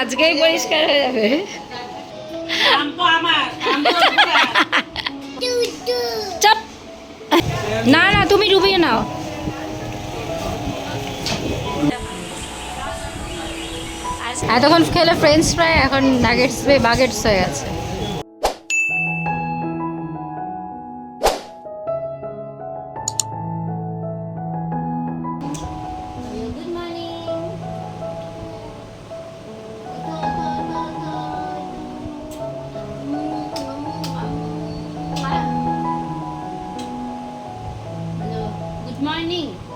আজকেই পরিষ্কার হয়ে যাবে। চাপ। না না তুমি ডুবিয়ে নাও। এতক্ষণ খেলে ফ্রেঞ্চ ফ্রাই এখন নাগেটস বাগেটস হয়ে গেছে। গুড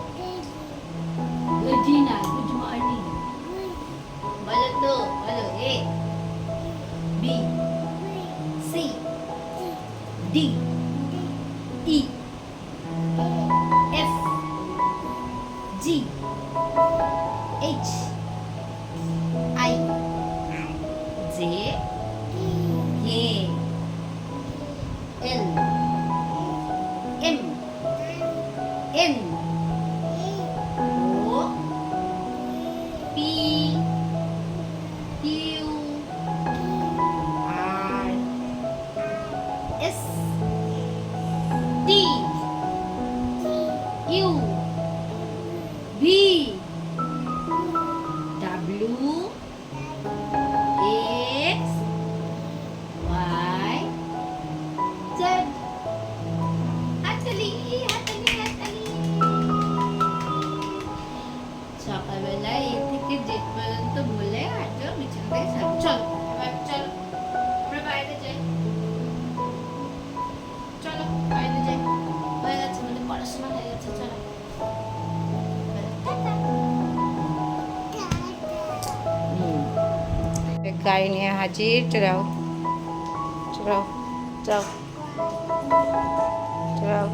গাড়ি নিয়ে হাজির চড়াও চড়াও যাও চড়াও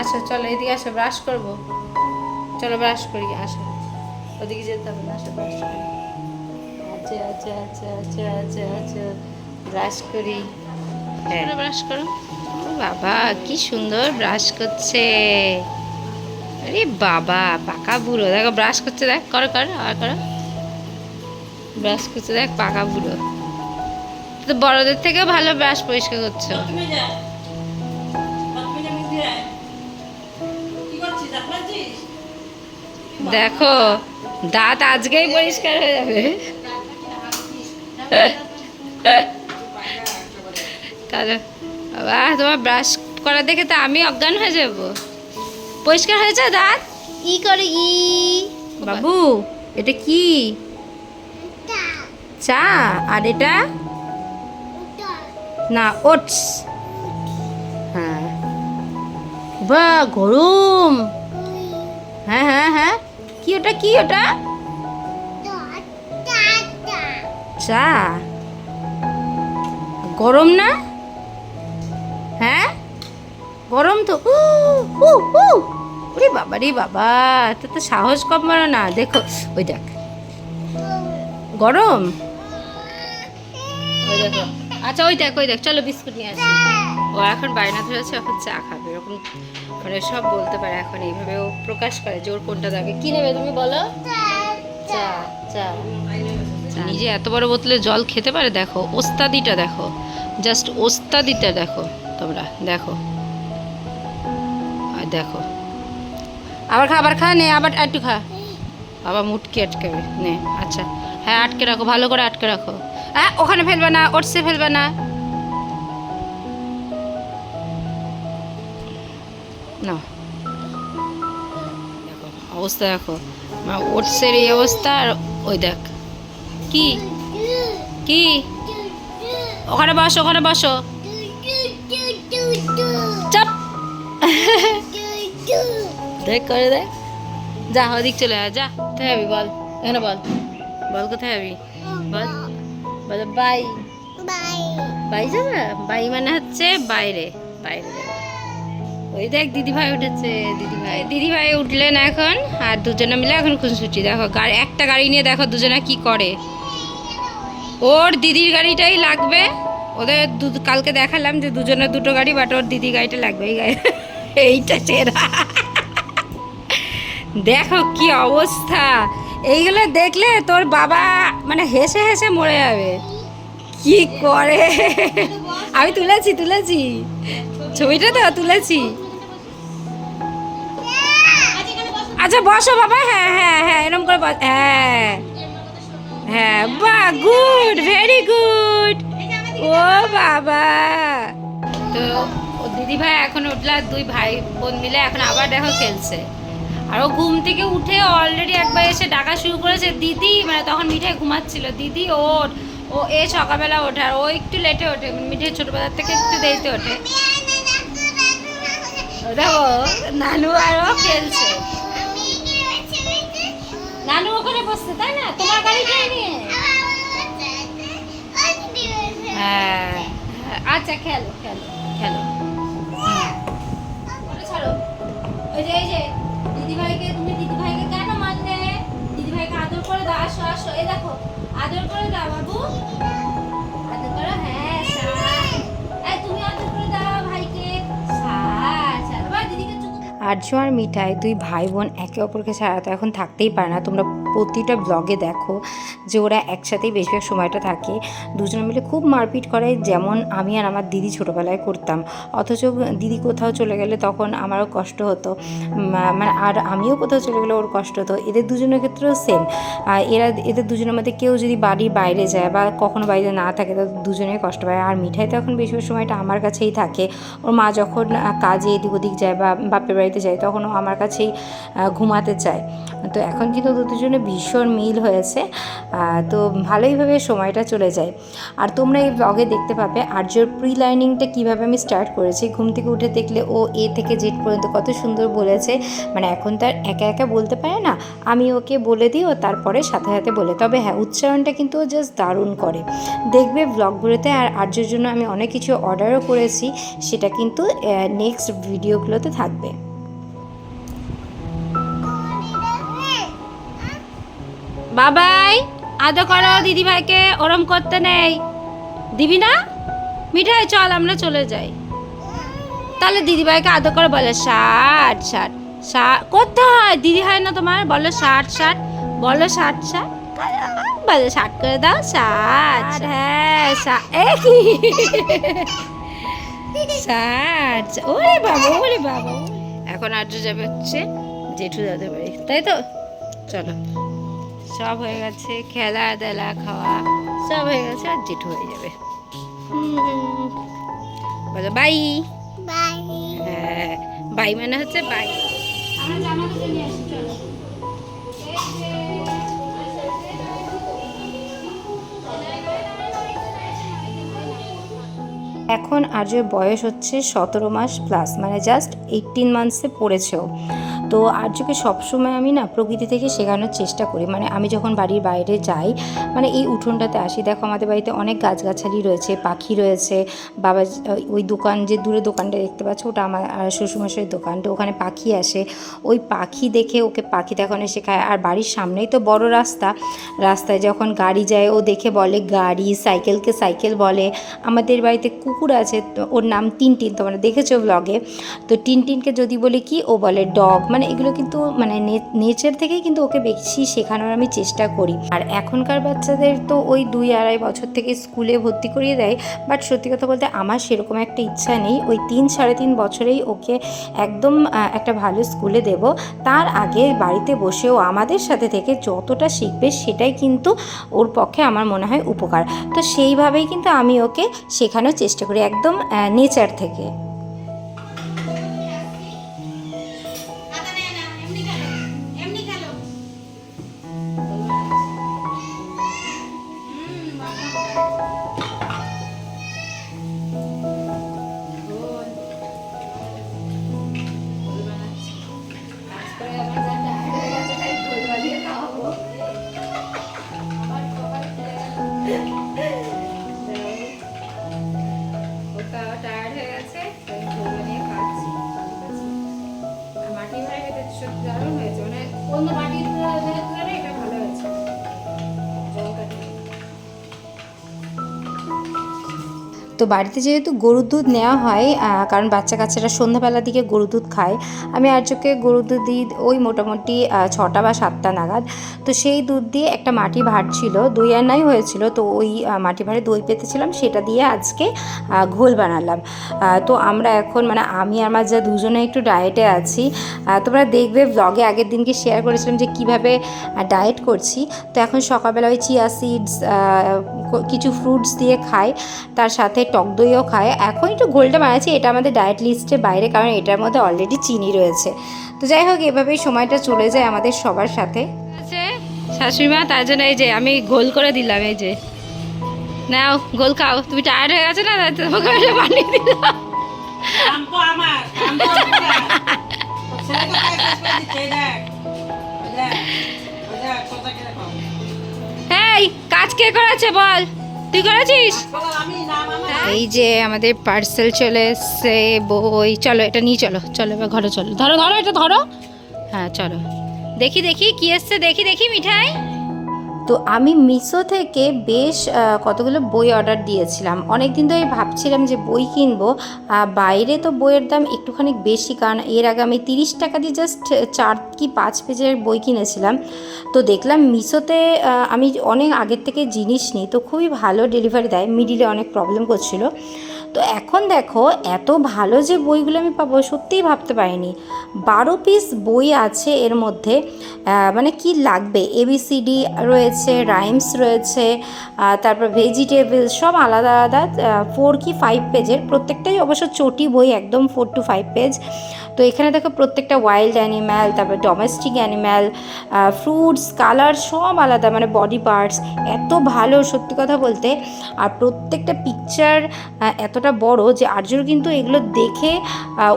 আসো চলো এদিকে আসো ব্রাশ করব। চলো ব্রাশ করি আসো। ওদিকে যেতে হবে না আসো ব্রাশ করি। আচ্ছা আচ্ছা আচ্ছা আচ্ছা আচ্ছা আচ্ছা ব্রাশ করি। হ্যাঁ। ব্রাশ করো। বাবা কি সুন্দর ব্রাশ করছে। আরে বাবা পাকা বুড়ো। দেখো ব্রাশ করছে দেখ করো করো আর করো। ব্রাশ করছে দেখ পাকা বুড়ো। তো বড়দের থেকে ভালো ব্রাশ পরিষ্কার করছ। দেখো দাঁত আজকেই পরিষ্কার হয়ে যাবে। তাহলে বাবা তোমার ব্রাশ করা দেখে তো আমি অজ্ঞান হয়ে যাব। পরিষ্কার হয়েছে দাঁত। ই করে ই। বাবু এটা কি? চা আর এটা? না ওটস। হ্যাঁ। বা গরম। হ্যাঁ হ্যাঁ হ্যাঁ। কি ওটা কি ওটা? চা। গরম না? হ্যাঁ? গরম তো। ওরে বাবা রে বাবা তো তো সাহস কম মারো না। দেখো, ওই দেখ। গরম? ওই দেখো। আচ্ছা ওই দেখ ওই দেখ। চলো বিস্কুট নিয়ে আসি। ও এখন বায়না ধরেছে এখন চা খাবে। এরকম মানে সব বলতে পারে এখন এইভাবে। ও প্রকাশ করে যে ওর কোনটা দাগে কি নেবে তুমি বলো? চা। চা। নিজে এত বড় বোতলে জল খেতে পারে? দেখো, ওস্তাদিটা দেখো। জাস্ট ওস্তাদিটা দেখো। তোমরা, দেখো। আর দেখো। আবার খা আবার খা, নে, আবার একটু খা। আবার মুটকি আটকাবে নে আচ্ছা। হ্যাঁ আটকে রাখো, ভালো করে আটকে রাখো। হ্যাঁ ওখানে ফেলবে না ওটসে ফেলবে না। না অবস্থা দেখো। ওটসের এই অবস্থা আর ওই দেখ। কি? কি? ওখানে বসো ওখানে বসো। দেখ করে দেখ। যা, ওদিক চলে যা যা, কোথায় যাবি বল? এখানে বল। বল, কোথায় যাবি? বল। বল, বাই। বাই যাবে? বাই মানে হচ্ছে বাইরে। বাইরে ওই দেখ দিদি ভাই উঠেছে দিদি ভাই দিদি ভাই উঠলেন এখন, আর দুজনে মিলে এখন খুনসুটি। দেখো, গাড়ি, একটা গাড়ি নিয়ে দেখো দুজনে কি করে। ওর দিদির গাড়িটাই লাগবে। ওদের কালকে দেখালাম যে দুজনের দুটো গাড়ি বাট ওর দিদি গাড়িটা লাগবে, এই গাড়ি এইটা চেরা। দেখো কি অবস্থা। এইগুলো দেখলে তোর বাবা মানে হেসে হেসে মরে যাবে। কি করে? আমি তুলেছি তুলেছি। ছবিটা তো তুলেছি। আচ্ছা বসো বাবা। হ্যাঁ হ্যাঁ হ্যাঁ এরকম করে হ্যাঁ। হ্যাঁ বা, গুড, ভেরি গুড। ও বাবা। তো দিদি ভাই এখন উঠলে, আর দুই ভাই বোন মিলে এখন আবার দেখো খেলছে। আর ও ঘুম থেকে উঠে অলরেডি একবার এসে ডাকা শুরু করেছে, দিদি মানে তখন মিঠাই ঘুমাচ্ছিল, দিদি, ওঠ। ও এ সকালবেলা ওঠে, আর ও একটু লেটে ওঠে মিঠাই ছোটবেলার থেকে একটু দেরিতে ওঠে। দেখো, নানু আর ও খেলছে। নানু ওখানে বসছে, তাই না? তোমার গাড়ি খেয়ে নিয়ে হ্যাঁ। আচ্ছা খেলো খেলো খেলো। ওটা ওই যে, এই যে, দিদিভাইকে, তুমি দিদিভাইকে কেন মানলে দিদিভাইকে আদর করে দাও, আসো আসো। এই দেখো, আদর করে দাও, বাবু। আর্য আর মিঠাই দুই ভাই বোন একে অপরকে ছাড়া তো এখন থাকতেই পারে না। তোমরা প্রতিটা ব্লগে দেখো যে ওরা একসাথেই বেশিরভাগ সময়টা থাকে। দুজনে মিলে খুব মারপিট করে যেমন আমি আর আমার দিদি ছোটোবেলায় করতাম। অথচ দিদি কোথাও চলে গেলে তখন আমারও কষ্ট হতো। মানে আর আমিও কোথাও চলে গেলে ওর কষ্ট হতো। এদের দুজনের ক্ষেত্রেও সেম এরা, এদের দুজনের মধ্যে কেউ যদি বাড়ির বাইরে যায় বা কখনো বাইরে না থাকে তো দুজনেই কষ্ট পায়। আর মিঠাই তো এখন বেশিরভাগ সময়টা আমার কাছেই থাকে। ওর মা যখন কাজে এদিক ওদিক যায় বা বাপের বাড়িতে যায় তখন ও আমার কাছেই ঘুমাতে চায়। তো এখন কিন্তু দুজনে ভীষণ মিল হয়েছে তো ভালোইভাবে সময়টা চলে যায়। আর তোমরা এই ব্লগে দেখতে পাবে আর্যর প্রি লাইনিংটা কীভাবে আমি স্টার্ট করেছি। ঘুম থেকে উঠে দেখলে ও এ থেকে জেড পর্যন্ত কত সুন্দর বলেছে। মানে এখন তার একা একা বলতে পারে না, আমি ওকে বলে দিই, ও তারপরে সাথে সাথে বলে। তবে হ্যাঁ উচ্চারণটা কিন্তু ও জাস্ট দারুণ করে। দেখবে ব্লগগুলোতে আর আর্যর জন্য আমি অনেক কিছু অর্ডারও করেছি, সেটা কিন্তু নেক্সট ভিডিওগুলোতে থাকবে। বাবাই আদো করো দিদিভাইকে ওরম করতে নেই। দিবি না? মিঠাই চল আমরা চলে যাই। তাহলে দিদিভাইকে আদো করে বলে ষাট ষাট ষাট কোথায়? দিদি হয় না তোমার? বলো ষাট ষাট বলো ষাট ষাট বলো ষাট করে দাও ষাট হ্যাঁ কি? ষাট ওরে বাবা ওরে বাবা এখন আর্য যাবে হচ্ছে জেঠু দাদের বাড়ি। তাই তো? চলো। সব হয়ে গেছে খেলা দেলা খাওয়া সব হয়ে গেছে আর জেঠু হয়ে যাবে। বলো বাই। হ্যাঁ বাই মানে হচ্ছে বাই। আমরা জামা কাপড় নিয়ে আসি চলো। এখন আর্যের বয়স হচ্ছে সতেরো মাস প্লাস মানে জাস্ট এইটিন মান্থসে পড়েছেও। তো আর আর্যকে সবসময় আমি না প্রকৃতি থেকে শেখানোর চেষ্টা করি। মানে আমি যখন বাড়ির বাইরে যাই মানে এই উঠোনটাতে আসি, দেখো আমাদের বাড়িতে অনেক গাছগাছালি রয়েছে, পাখি রয়েছে, বাবা ওই দোকান যে দূরে দোকানটা দেখতে পাচ্ছ, ওটা আমার শ্বশুরমশাইয়ের দোকান। তো ওখানে পাখি আসে। ওই পাখি দেখে ওকে পাখি দেখানো শেখায়। আর বাড়ির সামনেই তো বড় রাস্তা। রাস্তায় যখন গাড়ি যায়, ও দেখে বলে গাড়ি, সাইকেলকে সাইকেল বলে। আমাদের বাড়িতে কুকুর আছে ওর নাম টিনটিন, তোমরা দেখেছ ব্লগে তো টিনটিনকে যদি বলি কি, ও বলে ডগ। মানে এগুলো কিন্তু মানে নেচার থেকেই কিন্তু ওকে বেশি শেখানোর আমি চেষ্টা করি। আর এখনকার বাচ্চাদের তো ওই দুই আড়াই বছর থেকে স্কুলে ভর্তি করিয়ে দেয়। বাট সত্যি কথা বলতে আমার সেরকম একটা ইচ্ছা নেই। ওই তিন, সাড়ে তিন বছরেই ওকে একদম একটা ভালো স্কুলে দেব। তার আগে বাড়িতে বসেও আমাদের সাথে থেকে যতটা শিখবে সেটাই কিন্তু ওর পক্ষে আমার মনে হয় উপকার। তো সেইভাবেই কিন্তু আমি ওকে শেখানোর চেষ্টা করি একদম নেচার থেকে। তো বাড়িতে যেহেতু গরুর দুধ নেওয়া হয় কারণ বাচ্চা কাচ্চারা সন্ধ্যাবেলার দিকে গরুর দুধ খায়, আমি আর্যকে গরুর দুধ দিই ওই মোটামুটি ছটা বা সাতটা নাগাদ। তো সেই দুধ দিয়ে একটা মাটি ভাঁড় ছিল, দই আনাই হয়েছিল, তো ওই মাটি ভাঁড়ে দই পেতেছিলাম, সেটা দিয়ে আজকে ঘোল বানালাম। তো আমরা এখন মানে আমি আমার যা দুজনে একটু ডায়েটে আছি তোমরা দেখবে ব্লগে আগের দিনকে শেয়ার করেছিলাম যে কীভাবে ডায়েট করছি। তো এখন সকালবেলা ওই চিয়া সিডস কিছু ফ্রুটস দিয়ে খাই, তার সাথে টক দইও খায়। এখন একটু গোলটা বানাচ্ছি এটা আমাদের ডায়েট লিস্টের বাইরে কারণ এটার মধ্যে অলরেডি চিনি রয়েছে। তো যাই হোক এভাবেই সময়টা চলে যায় আমাদের সবার সাথে। আছে শাশুড়ি মা তার জন্য এই যে আমি গোল করে দিলাম এই যে। নাও গোল খাও। তুমি টায়ার্ড হয়ে গেছো না? তোমাকে বানিয়ে দিলাম। এই কাজ কে করেছে বল? তুই করেছিস? এই যে আমাদের পার্সেল চলে এসছে, বই। চলো, এটা নিয়ে চলো। চলো, এবার ঘরে চলো। ধরো ধরো, এটা ধরো। হ্যাঁ চলো। দেখি দেখি, কি এসছে? দেখি দেখি, মিঠাই। তো আমি মিশো থেকে বেশ কতগুলো বই অর্ডার দিয়েছিলাম। অনেক দিন ধরে ভাবছিলাম যে বই কিনবো। বাইরে তো বইয়ের দাম একটুখানি বেশি, কারণ এর আগে আমি তিরিশ টাকা দিয়ে জাস্ট চার কি পাঁচ পেজের বই কিনেছিলাম। তো দেখলাম মিশোতে আমি অনেক আগের থেকে জিনিস নিই, তো খুবই ভালো ডেলিভারি দেয়। মিডিলে অনেক প্রবলেম করছিল। তো এখন দেখো, এত ভালো যে বইগুলো আমি পাবো, সত্যিই ভাবতে পারিনি। বারো পিস বই আছে এর মধ্যে মানে কি লাগবে? এবিসিডি রয়েছে রাইমস রয়েছে তারপর ভেজিটেবল সব আলাদা আলাদা ফোর কি ফাইভ পেজের প্রত্যেকটাই অবশ্য চটি বই, একদম ফোর টু ফাইভ পেজ তো এখানে দেখো প্রত্যেকটা ওয়াইল্ড অ্যানিম্যাল তারপর ডোমেস্টিক অ্যানিম্যাল ফ্রুটস কালার সব আলাদা মানে বডি পার্টস এত ভালো সত্যি কথা বলতে। আর প্রত্যেকটা পিকচার এতটা বড় যে আর্যর কিন্তু এগুলো দেখে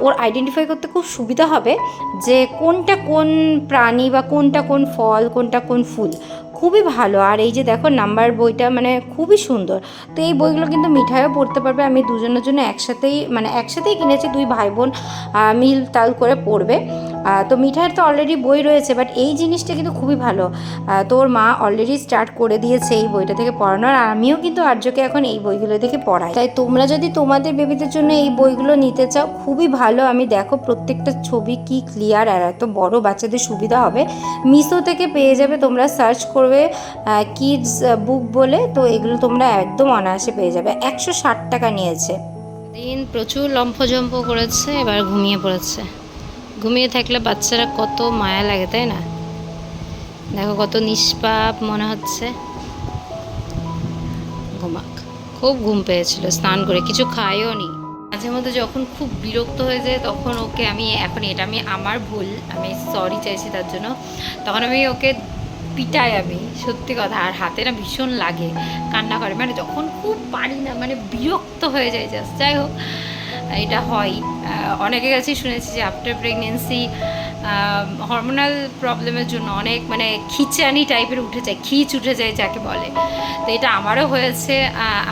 ওর আইডেন্টিফাই করতে খুব সুবিধা হবে যে কোনটা কোন প্রাণী বা কোনটা কোন ফল, কোনটা কোন ফুল। খুবই ভালো। আর এই যে দেখো নাম্বার বইটা মানে খুবই সুন্দর। তো এই বইগুলো কিন্তু মিঠাইও পড়তে পারবে। আমি দুজনের জন্য একসাথেই মানে একসাথেই কিনেছি। দুই ভাই বোন মিল তাল করে পড়বে। তো মিঠাইয়ের তো অলরেডি বই রয়েছে বাট এই জিনিসটা কিন্তু খুবই ভালো। তোর মা অলরেডি স্টার্ট করে দিয়েছে এই বইটা থেকে পড়ানোর, আর আমিও কিন্তু আর্যকে এখন এই বইগুলো থেকে পড়াই। তাই তোমরা যদি তোমাদের বেবিদের জন্য এই বইগুলো নিতে চাও, খুবই ভালো। আমি দেখো প্রত্যেকটা ছবি কি ক্লিয়ার আর এত বড় বাচ্চাদের সুবিধা হবে। মিশো থেকে পেয়ে যাবে, তোমরা সার্চ করবে কিডস বুক বলে, তো এগুলো তোমরা একদম অনায়াসে পেয়ে যাবে। একশো ষাট টাকা নিয়েছে। দিন প্রচুর লম্ফজম্প করেছে, এবার ঘুমিয়ে পড়েছে। ঘুমিয়ে থাকলে বাচ্চারা কত মায়া লাগে, তাই না? দেখো কত নিষ্পাপ মনে হচ্ছে। ঘুমাক। খুব ঘুম পেয়েছিল, স্নান করে। কিছু খায়ও নি। মাঝে মধ্যে যখন খুব বিরক্ত হয়ে যায়, তখন ওকে আমি এখন এটা আমি আমার ভুল, আমি সরি চাইছি তার জন্য। তখন আমি ওকে পিটাই আমি, সত্যি কথা। আর হাতে না ভীষণ লাগে, কান্না করে। মানে যখন খুব পারি না মানে বিরক্ত হয়ে যায় জাস্ট যাই হোক। এটা হয়। আহ, অনেকের কাছেই শুনেছি যে আফটার প্রেগনেন্সি হরমোনাল প্রবলেমের জন্য অনেক মানে খিচানি টাইপের উঠে যায় খিচ উঠে যায় যাকে বলে। তো এটা আমারও হয়েছে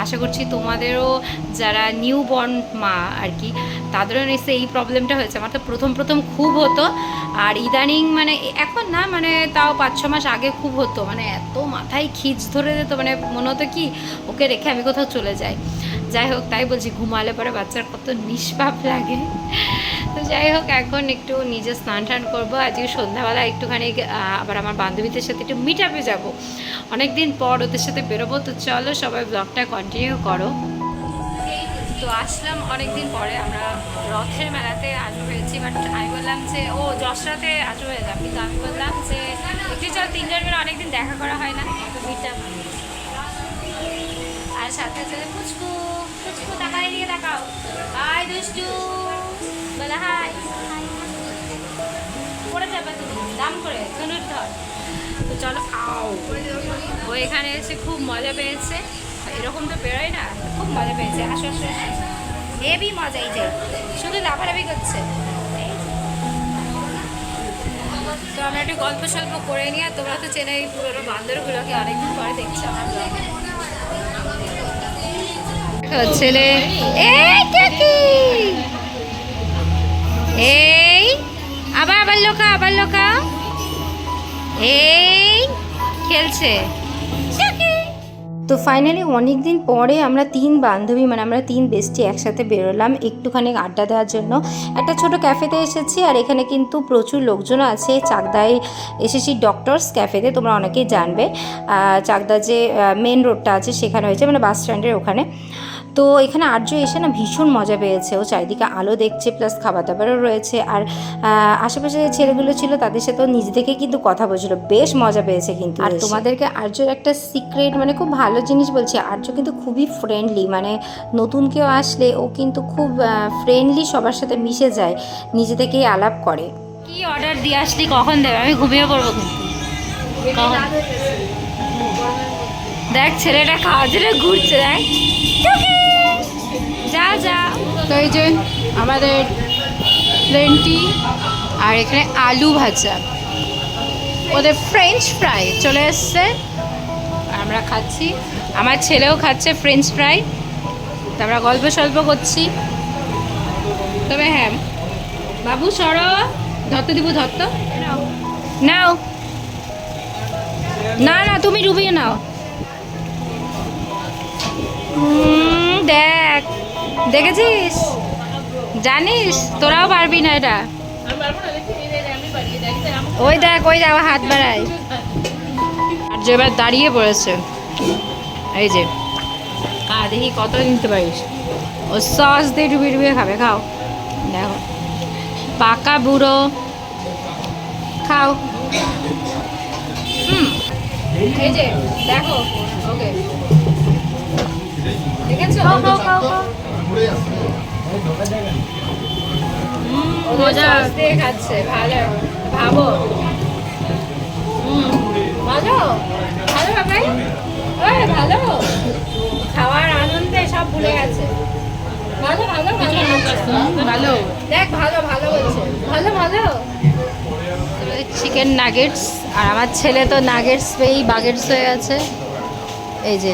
আশা করছি তোমাদেরও যারা নিউ বর্ন মা আর কি তাদেরও নিশ্চয়ই এই প্রবলেমটা হয়েছে। আমার তো প্রথম প্রথম খুব হতো। আর ইদানিং মানে এখন না মানে তাও পাঁচ ছ মাস আগে খুব হতো। মানে এত মাথায় খিচ ধরে যেত মানে মনে হতো কি ওকে রেখে আমি কোথাও চলে যাই। যাই হোক, তাই বলছি, ঘুমালে পরে বাচ্চার কত নিষ্পাপ লাগে। তো যাই হোক, এখন একটু নিজে স্নান টান করব। আজকে সন্ধ্যাবেলা একটুখানি আবার আমার বান্ধবীদের সাথে একটু মিট আপে যাব। অনেক দিন পর ওদের সাথে বেরোবো। তো চলো, সবাই ব্লগটা কন্টিনিউ করো। তো আসলাম অনেক দিন পরে, আমরা রথের মেলাতে আজু হয়েছি বাট আমি বললাম যে, ও যশরাতে আজু হয়ে যাম কিন্তু আমি বললাম যে, একটু চল, তিনজন মিলে অনেকদিন দেখা করা হয় না। তো মিট আর সাথে আছে পুচকু। পুচকু তাকাই দিকে তাকাও। হাই দুষ্টু। হাই। পড়ে যাবে দাম করে তনুর ধর। তো চলো আও ও এখানে এসে খুব মজা পেয়েছে। এরকম তো বেরোয় না, খুব মজা পেয়েছে। আসো আসো হেভি মজা যে, শুধু লাফালাফি করছে। তো আমরা একটু গল্প সল্প করে নিয়ে তোমরা তো চেনে এই পুরোনো বান্দরগুলোকে অনেকদিন পরে দেখছ আমার। ছেলে। এই আবার আবার লোকা আবার লোকা এই খেলছে। তো ফাইনালি অনেক দিন পরে আমরা তিন বান্ধবী মানে আমরা তিন বেস্টি একসাথে বেরোলাম একটুখানি আড্ডা দেওয়ার জন্য। একটা ছোট ক্যাফেতে এসেছি আর এখানে কিন্তু প্রচুর লোকজন আছে। চাকদায় এসেছি ডক্টরস ক্যাফেতে তোমরা অনেকেই জানবে। চাকদা যে মেন রোডটা আছে, সেখানে হয়েছে মানে বাস স্ট্যান্ডের ওখানে। তো এখানে আর্য এসে না ভীষণ মজা পেয়েছে। ও চারিদিকে আলো দেখছে প্লাস খাবার দাবারও রয়েছে। আর আশেপাশে যে ছেলেগুলো ছিল তাদের সাথেও নিজে থেকে কিন্তু কথা বলছিল। বেশ মজা পেয়েছে কিন্তু আর তোমাদেরকে আর্যর একটা সিক্রেট মানে খুব ভালো জিনিস বলছি আর্য কিন্তু খুবই ফ্রেন্ডলি মানে নতুন কেউ আসলে ও কিন্তু খুব ফ্রেন্ডলি সবার সাথে মিশে যায় নিজে থেকেই আলাপ করে। কি অর্ডার দিয়ে আসলি কখন দেবে? আমি ঘুমিয়ে পড়ব কিন্তু। দেখ ছেলেটা খাওয়ার জন্য ঘুরছে দেখ! যা যা। তো এই যে আমাদের প্লেনটি আর এখানে আলু ভাজা। ওদের ফ্রেঞ্চ ফ্রাই চলে এসছে। আমরা খাচ্ছি। আমার ছেলেও খাচ্ছে ফ্রেঞ্চ ফ্রাই তো আমরা গল্প সল্প করছি। তবে হ্যাঁ বাবু সর। ধরতে দিব, ধরত? নাও। না না, তুমি ডুবিয়ে নাও। দেখ। দেখেছিস? জানিস, তোরাও পারবি না এটা। ওই দেখ ওই দেখ হাত বাড়াই আর যে এবার দাঁড়িয়ে পড়েছে। এই যে। খা, দেখি কত নিতে পারিস। ও সস দিয়ে ডুবিয়ে ডুবিয়ে খাবে, খাও। দেখো। পাকা বুড়ো। খাও। এই যে, দেখো। ওকে। দেখেছ? মজা। খাচ্ছে ভালো। ভাবো। ভালো। ভালো বাবাই। ওই ভালো। খাওয়ার আনন্দে সব ভুলে গেছে। ভালো ভালো দেখ ভালো ভালো বলছে। ভালো ভালো। চিকেন নাগেটস আর আমার ছেলে তো নাগেটস পেয়েই বাগেটস হয়ে গেছে। এই যে,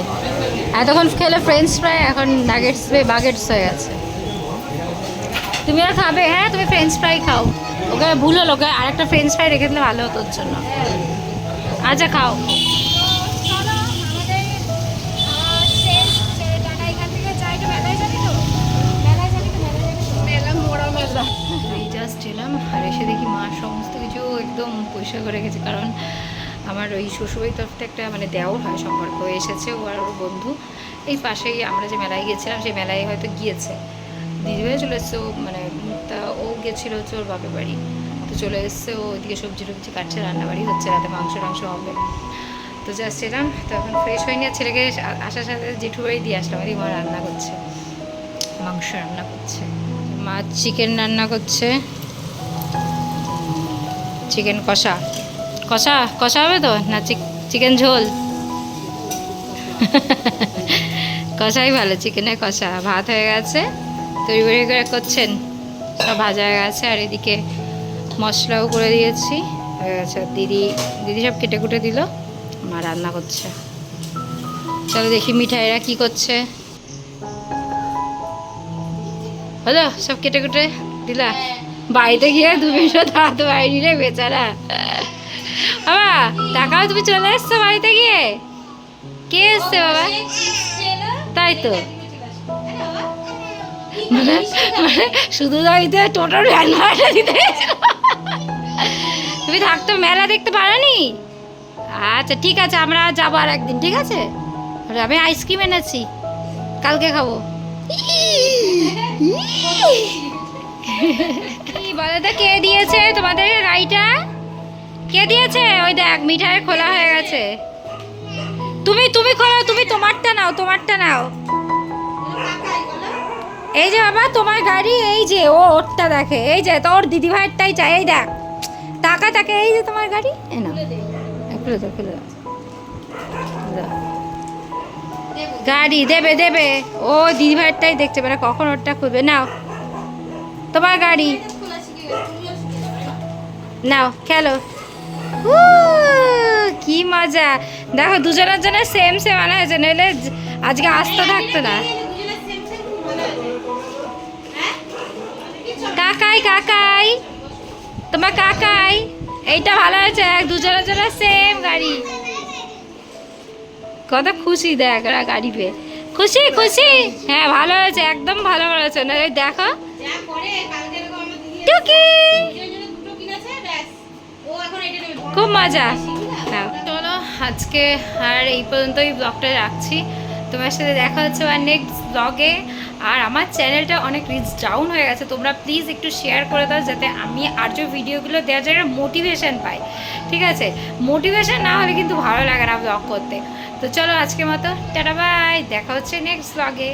এতক্ষণ খেলে ফ্রেঞ্চ ফ্রাই এখন নাগেটস বাগেটস হয়ে গেছে। তুমি আর খাবে? হ্যাঁ তুমি ফ্রেঞ্চ ফ্রাই খাও। ওকে ভুল হলো, ওকে আরেকটা ফ্রেঞ্চ ফ্রাই রেখে দিলে ভালো হতো জন্য। আচ্ছা খাও। জাস্ট এলাম, আর এসে দেখি মা সমস্ত কিছু একদম পরিষ্কার করে রেখেছে, কারণ আমার ওই শ্বশুরবাড়ির তরফ থেকে একটা মানে দেওয়ার হয় সম্পর্ক এসেছে, ও আর ওর বন্ধু। এই পাশেই আমরা যে মেলায় গিয়েছিলাম, সেই মেলায় হয়তো গিয়েছে। দিদিভাই চলে এসছে, ও মানে তা ও গেছিল হচ্ছে ওর বাপের বাড়ি। তো চলে এসছে, ও ওইদিকে সবজি টবজি কাটছে, রান্নাবাড়ি হচ্ছে, রাতে মাংস টাংস হবে। তো জাস্ট এলাম, তো এখন ফ্রেশ হয়ে নিয়ে ছেলেকে আসার সাথে জেঠু বাড়ি দিয়ে আসলাম ওই মা রান্না করছে। মাংস রান্না করছে। মা চিকেন রান্না করছে। চিকেন কষা। কষা কষা হবে তো? না চিকেন ঝোল? কষাই ভালো, চিকেনে কষা। ভাত হয়ে গেছে তৈরি করে করে করছেন। সব ভাজা হয়ে গেছে, আর এদিকে মশলাও করে দিয়েছি। হয়ে গেছে, দিদি দিদি সব কেটে কুটে দিল, মা রান্না করছে। চলো দেখি মিঠাইরা কি করছে। হলো? সব কেটে কুটে দিলা? বাড়িতে গিয়ে দু মিনিট হাত বাইরে বেচারা। বাবা টাকাও তুমি চলে এসছো বাড়িতে গিয়ে। কে এসছে বাবা? তাই তো। মানে মানে শুধু দাঁড়িতে ভ্যান ভাড়াটা দিতে তুমি থাকতো মেলা দেখতে পারোনি? আচ্ছা ঠিক আছে, আমরা যাব আর একদিন, ঠিক আছে? আমি আইসক্রিম এনেছি, কালকে খাব। বলো তো, কে দিয়েছে তোমাদের গাড়িটা? কে দিয়েছে? ওই দেখ, মিঠাই খোলা হয়ে গেছে। তুমি তুমি খোলো, তুমি তোমারটা নাও তোমারটা নাও। এই যে বাবা, তোমার গাড়ি, এই যে, ও ওরটা দেখে। এই যে, তোর দিদি ভাইয়েরটাই চাই। এই দেখ, টাকা টাকা এই যে তোমার গাড়ি। এ না খুলে দাও খুলে দাও। গাড়ি, দেবে দেবে। ও দিদি ভাইয়েরটাই দেখছে মানে কখন ওরটা খুলবে? নাও। তোমার গাড়ি। নাও, খেলো। কি মজা। দেখো দুজনের জন্য সেম সেম আনা হয়েছে নইলে আজকে আসতে থাকতো না। কাকাই কাকাই। তোমার কাকাই এইটা ভালো হয়েছে এক দুজনের জন্য সেম গাড়ি। কত খুশি দেখ ওরা গাড়ি পেয়ে। খুশি খুশি। হ্যাঁ ভালো হয়েছে একদম ভালো হয়েছে। না দেখো। টুকি দুজন জন্য দুটো কিনেছে ব্যাস ও এখন এটা নেবে খুব মজা। হ্যাঁ। চলো, আজকে আর এই পর্যন্তই ব্লগটা রাখছি। তোমার সাথে দেখা হচ্ছে আর নেক্সট ব্লগে আর আমার চ্যানেলটা অনেক রিচ ডাউন হয়ে গেছে। তোমরা প্লিজ একটু শেয়ার করে দাও যাতে আমি আর যে ভিডিওগুলো দেওয়ার জন্য মোটিভেশন পাই। ঠিক আছে? মোটিভেশান না হলে কিন্তু ভালো লাগে না ব্লগ করতে। তো চলো আজকের মতো, টাটা বাই দেখা হচ্ছে নেক্সট ব্লগে